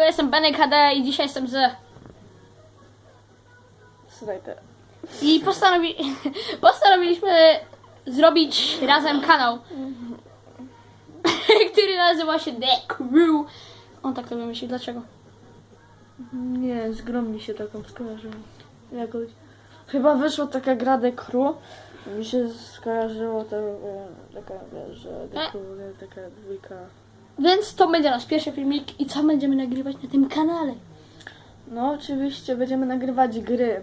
Siemanko, jestem Benek HD i dzisiaj jestem z... Snajper. I postanowi... postanowiliśmy zrobić razem kanał, który nazywa się The Crew. On tak to wymyślił, dlaczego? Nie, z grą mi się taką skojarzyło. Jakoś. Chyba wyszła taka gra The Crew. Mi się skojarzyło to e, taka, wiesz, że The E. Crew, taka dwójka. Więc to będzie nasz pierwszy filmik i co będziemy nagrywać na tym kanale. No oczywiście będziemy nagrywać gry.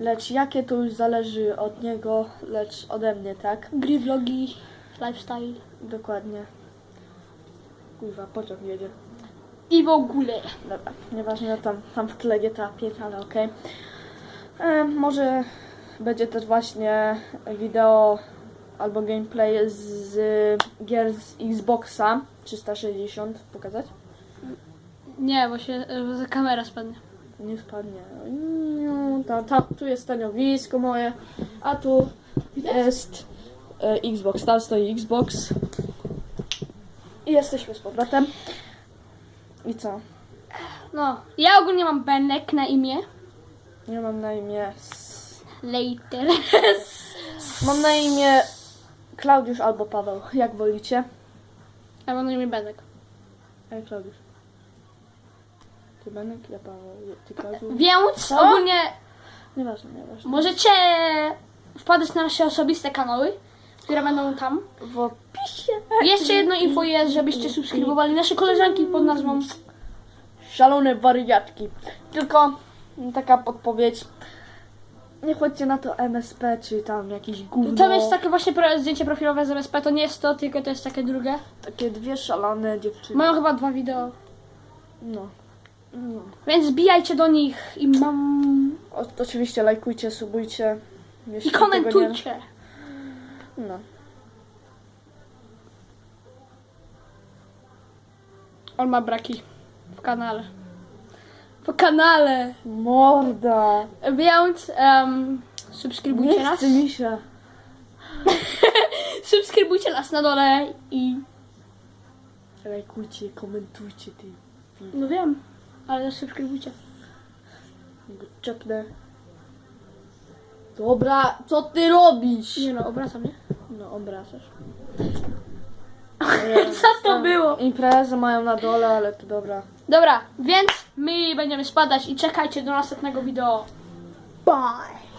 Lecz jakie to już zależy od niego, lecz ode mnie, tak? Gry, vlogi, lifestyle Dokładnie. Kurwa, pociąg jedzie. i w ogóle. Dobra, nieważne, tam, tam w tle GTA 5, ale okej. E, Może będzie też właśnie wideo albo gameplay z, z gier z Xboxa 360 pokazać? Nie, bo się e, kamera spadnie. Nie spadnie. Mm, Ta, ta, tu jest stanowisko moje, a tu jest e, Xbox, tam stoi Xbox. I jesteśmy z powrotem. I co? No, ja ogólnie mam Benek na imię. Ja mam na imię... Later. Mam na imię Klaudiusz albo Paweł, jak wolicie. Ja mam na imię Benek. Ej, Klaudiusz. Ty Benek, ja Paweł, ty Klaudiusz. Więc Co? ogólnie Nieważne, nieważne. możecie wpadać na nasze osobiste kanały, które będą tam. W opisie. Jeszcze jedno info jest, żebyście subskrybowali nasze koleżanki pod nazwą Szalone wariatki. Tylko taka podpowiedź. Nie chodźcie na to MSP, czy tam jakiś gówno. Tam jest takie właśnie pro- zdjęcie profilowe z MSP, to nie jest to, tylko to jest takie drugie. Takie dwie szalone dziewczyny. Mają chyba dwa wideo. No. no. Więc zbijajcie do nich i mam... O, oczywiście lajkujcie, subujcie. jeśli I tego komentujcie. No. On ma braki w kanale. W kanale. Morda. Więc um, subskrybujcie Nie nas. chce mi się. Subskrybujcie nas na dole i... Lajkujcie, komentujcie ty. No wiem, ale subskrybujcie. Go Czepnę. Dobra, co ty robisz? Nie no, obracam, nie? No, obracasz. Co to było? Imprezę mają na dole, ale to dobra. Dobra, więc my będziemy spadać i czekajcie do następnego wideo. Bye!